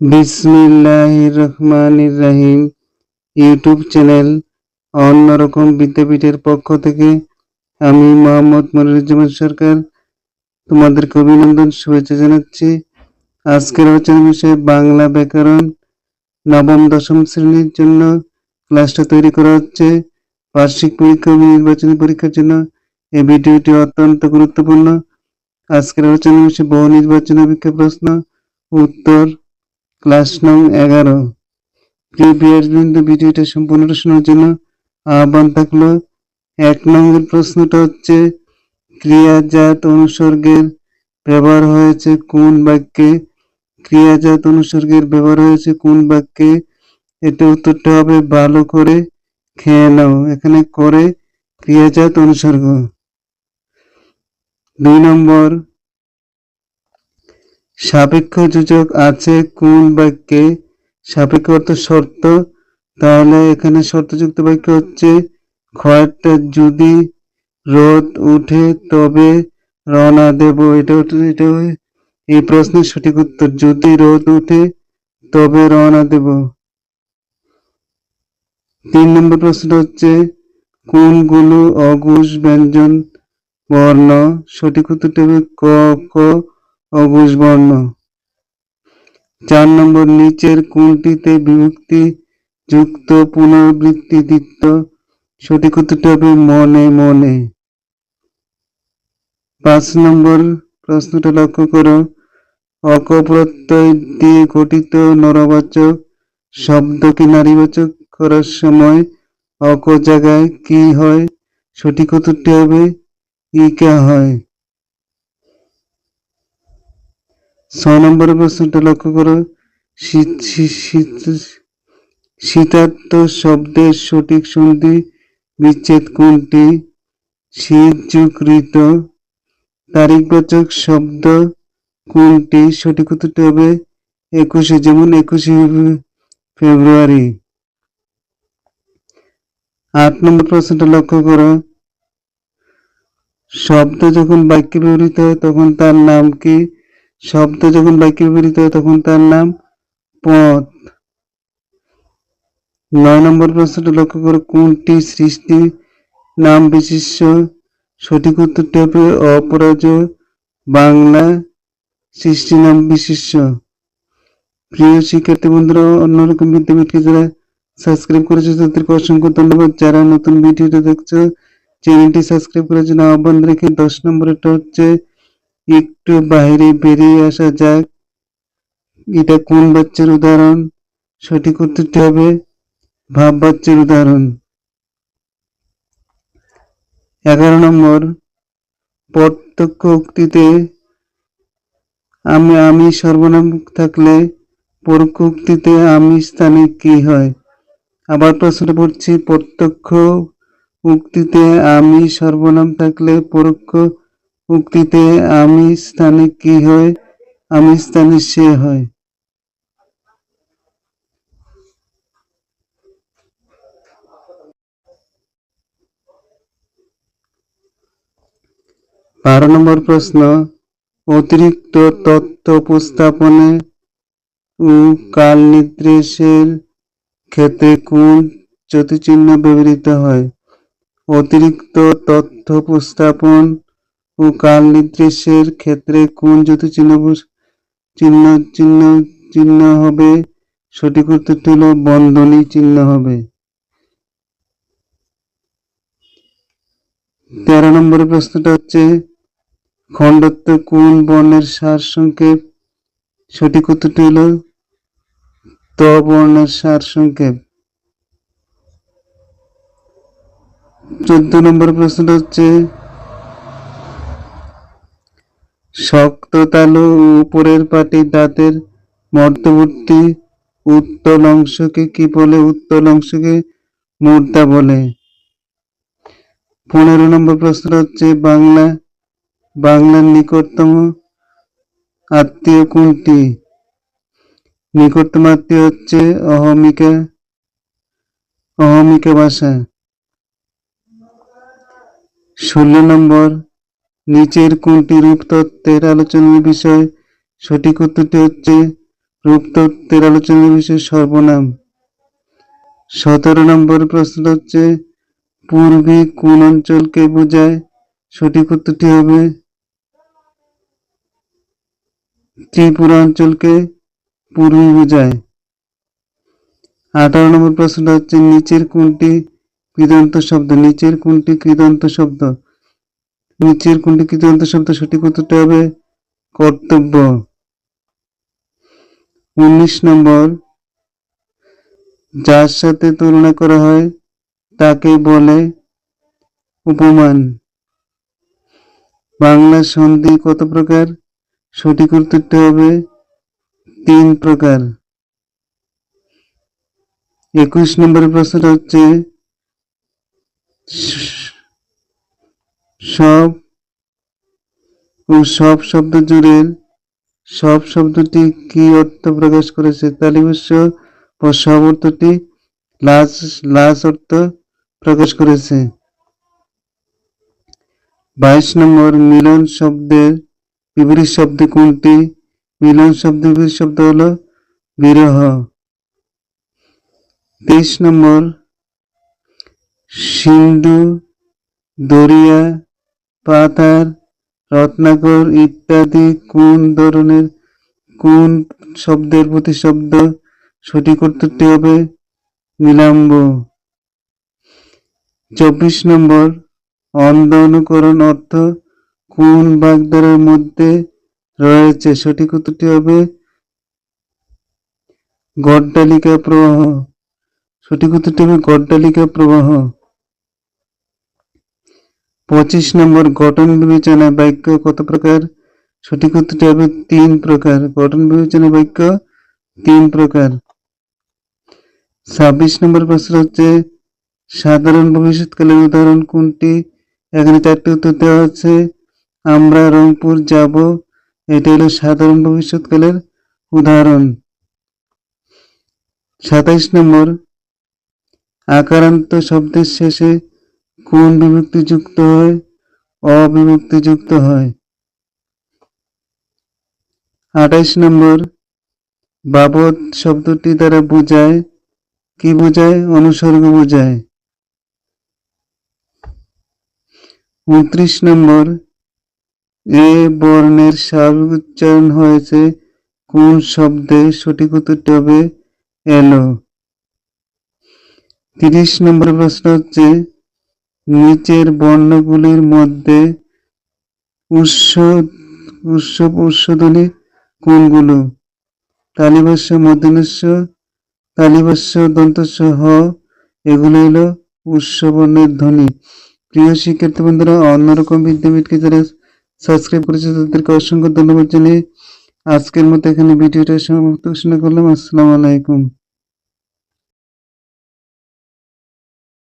বিসমিল্লাহ রহমান রাহিম YouTube channel অন্যরকম বিদ্যাপীঠের পক্ষ থেকে আমি মোহাম্মদ মনিরুজ্জামান সরকার তোমাদেরকে অভিনন্দন, শুভেচ্ছা জানাচ্ছি। আজকের আলোচনার বিষয় বাংলা ব্যাকরণ নবম, দশম শ্রেণির জন্য ক্লাসটা তৈরি করা হচ্ছে। বার্ষিক পরীক্ষা ও নির্বাচনী পরীক্ষার জন্য এই ভিডিওটি অত্যন্ত গুরুত্বপূর্ণ। আজকের আলোচনার বিষয় বহু নির্বাচনী পরীক্ষা প্রশ্ন, উত্তর ক্লাস নং এগারো। প্রিয় বিন্দু ভিডিওটা সম্পূর্ণটা শোনার জন্য আহ্বান থাকল। এক নম্বর প্রশ্নটা হচ্ছে, ক্রিয়াজাত অনুসর্গের ব্যবহার হয়েছে কোন বাক্যে? ক্রিয়াজাত অনুসর্গের ব্যবহার হয়েছে কোন বাক্যে? এটা উত্তরটা হবে, ভালো করে খেয়ে নাও। এখানে করে ক্রিয়াজাত অনুসর্গ। দুই নম্বর সাপেক্ষ যোজক আছে কোন বাক্যে? সাপেক্ষ অর্থ শর্ত, তাহলে এখানে শর্তযুক্ত বাক্য হচ্ছে, খয়েরটা যদি রোদ উঠে তবে রওনা দেব। এটা এটা এই প্রশ্নের সঠিক উত্তর, যদি রোদ উঠে তবে রওনা দেব। তিন নম্বর প্রশ্নটা হচ্ছে, কোনগুলো অঘোষ ব্যঞ্জন বর্ণ? সঠিক উত্তরটা হবে ক ক অঘোষ বর্ণ চার নম্বর, নিচের কোনটিতে বিভক্তি যুক্ত পুনরাবৃত্তি দিত্য সঠিক হবে মনে মনে। পাঁচ নম্বর প্রশ্নটা লক্ষ্য করো। অক প্রত্যয় দিয়ে গঠিত নরবাচক শব্দকে নারীবাচক করার সময় অক জায়গায় কি হয়? সঠিক উত্তরটি হবে ইকা হয়। ছ নম্বর প্রশ্নটা লক্ষ্য করো। শীত- শীত- শীত- শীতার্থ শব্দের সঠিক সন্ধি বিচ্ছেদ কোনটি? শীত যুগ ঋত তারিখবাচক শব্দ কোনটি? সঠিক উত্তরটি হবে একুশে, যেমন একুশে ফেব্রুয়ারি। আট নম্বর প্রশ্নটা লক্ষ্য করো। শব্দ যখন বাক্যে ব্যবহৃত হয়, তখন তার নাম কি? শব্দ যখন বাক্যে ব্যবহৃত হয়, তখন তার নাম পথ নয় নম্বর প্রশ্নটা লক্ষ্য করো, কোনটি সৃষ্টি নাম বিশিষ্ট? সঠিক উত্তরটি হবে অপরাজয়, বাংলা সৃষ্টি নাম বিশিষ্ট। প্রিয় শিক্ষার্থী বন্ধুরা, অন্যরকম বিদ্যাপীঠকে যারা সাবস্ক্রাইব করেছ, তাদেরকে অসংখ্য ধন্যবাদ। যারা নতুন ভিডিওটা দেখছ, চ্যানেলটি সাবস্ক্রাইব করার জন্য আহ্বান রেখে দশ নম্বরটা হচ্ছে একটু বাইরে বেরিয়ে আসা যাক। এটা কোন বাচ্চার উদাহরণ? সঠিক উত্তরটি হবে ভাব বাচ্চার উদাহরণ। এগারো নম্বর, প্রত্যক্ষ উক্তিতে আমি আমি সর্বনাম থাকলে পরোক্ষ উক্তিতে আমি স্থানে কি হয়? আবার প্রশ্ন পড়ছি প্রত্যক্ষ উক্তিতে আমি সর্বনাম থাকলে পরোক্ষ উক্তিতে আমি স্থানে কি হয়? আমি স্থানে সে হয়। বারো নম্বর প্রশ্ন, অতিরিক্ত তথ্য উপস্থাপনে কাল নির্দেশের ক্ষেত্রে কোন জ্যোতিচিহ্ন ব্যবহৃত হয়? অতিরিক্ত তথ্য উপস্থাপন ও কাল নির্দেশের ক্ষেত্রে কোন জ্যোতিচিহ্ন বস- চিহ্ন চিহ্ন চিহ্ন হবে? সঠিক উত্তরটি হলো বন্ধনী চিহ্ন হবে। তেরো নম্বরের প্রশ্নটা হচ্ছে, খণ্ডত্ব কোন বর্ণের সার সংক্ষেপ? সঠিক উত্তরটি হলো ত বর্ণের সার সংক্ষেপ। চোদ্দ নম্বর প্রশ্নটা হচ্ছে শক্ত তালু উপরের পাটি দাঁতের মধ্যবর্তী উত্তল অংশকে কি বলে? উত্তল অংশকে মুদ্রা বলে। পনেরো নম্বর প্রশ্ন হচ্ছে, বাংলা, বাংলার নিকটতম আত্মীয় কোনটি? নিকটতম আত্মীয় হচ্ছে অহমিকা অহমিকা ভাষা ষোলো নম্বর নিচের কোনটি রূপ তত্ত্বের আলোচনার বিষয়? সঠিক উত্তরটি হচ্ছে রূপতত্ত্বের আলোচনার বিষয় সর্বনাম। সতেরো নম্বর প্রশ্ন হচ্ছে, পূর্বী কোন অঞ্চলকে বোঝায়? সঠিক উত্তরটি হবে ত্রিপুরা অঞ্চলকে পূর্বী বোঝায়। আঠারো নম্বর প্রশ্নটা হচ্ছে, নিচের কোনটি কৃদন্ত শব্দ? নিচের কোনটি কৃদন্ত শব্দ? নিচের কোনটি কৃদন্ত শব্দ সঠিক উত্তরটা হবে কর্তব্য। উনিশ নম্বর, যার সাথে তুলনা করা হয় তাকে বলে উপমান। বাংলা সন্ধি কত প্রকার? সঠিক উত্তরটা হবে তিন প্রকার। একুশ নম্বরের প্রশ্নটা হচ্ছে সব ও সব শব্দ জুড়ে সব শব্দটি কি অর্থ প্রকাশ করেছে তালিবস্য ও সব অর্থটি লাশ অর্থ প্রকাশ করেছে। বাইশ নম্বর, মিলন শব্দের বিপরীত শব্দ কোনটি? মিলন শব্দের বিপরীত শব্দ হলো বিরহ। তেইশ নম্বর, সিন্ধু, দরিয়া পাথার রত্নাকর ইত্যাদি কোন ধরনের, কোন শব্দের প্রতিশব্দ সঠিক উত্তরটি হবে নিলাম্ব। চব্বিশ নম্বর অন্ধ অনুকরণ অর্থ কোন বাগদারের মধ্যে রয়েছে? সঠিক উত্তরটি হবে গড্ডালিকা প্রবাহ। সঠিক উত্তরটি হবে গড্ডালিকা প্রবাহ। পঁচিশ নম্বর গঠন বিবেচনা বাক্য কত প্রকার? সঠিক উত্তরটি হবে তিন প্রকার। গঠন বিবেচনা বাক্য তিন প্রকার। ছাব্বিশ নম্বর প্রশ্ন হচ্ছে, সাধারণ ভবিষ্যৎকালের উদাহরণ কোনটি? এখানে চারটি উত্তর দেওয়া আছে আমরা রংপুর যাব। এটা হলো সাধারণ ভবিষ্যৎকালের উদাহরণ। সাতাইশ নম্বর, আকারান্ত শব্দের শেষে কোন বিভক্তি যুক্ত হয়? অবিভক্তি যুক্ত হয়। আঠাইশ নম্বর। বাবদ শব্দটি দ্বারা বোঝায়, কি বোঝায়? অনুসর্গ বোঝায়। উনত্রিশ নম্বর। এ বর্ণের স্বাভাবিক উচ্চারণ হয়েছে কোন শব্দে? সঠিক উত্তরটি হবে এলো। তিরিশ নম্বর প্রশ্ন হচ্ছে নিচের বর্ণগুলির মধ্যে উৎস উৎস, উৎসধ্বনি কোনগুলো? তালিবাস্য মধ্যনস্য তালিবাস্য, দন্তস্য, হ, এগুলো হলো উৎস বর্ণের ধ্বনি। প্রিয় শিক্ষার্থী বন্ধুরা অন্যরকম বিদ্যাপীঠকে যারা সাবস্ক্রাইব করেছে, তাদেরকে অসংখ্য ধন্যবাদ জানিয়ে আজকের মতো এখানে ভিডিওটা সমাপ্ত ঘোষণা করলাম। আসসালামু আলাইকুম।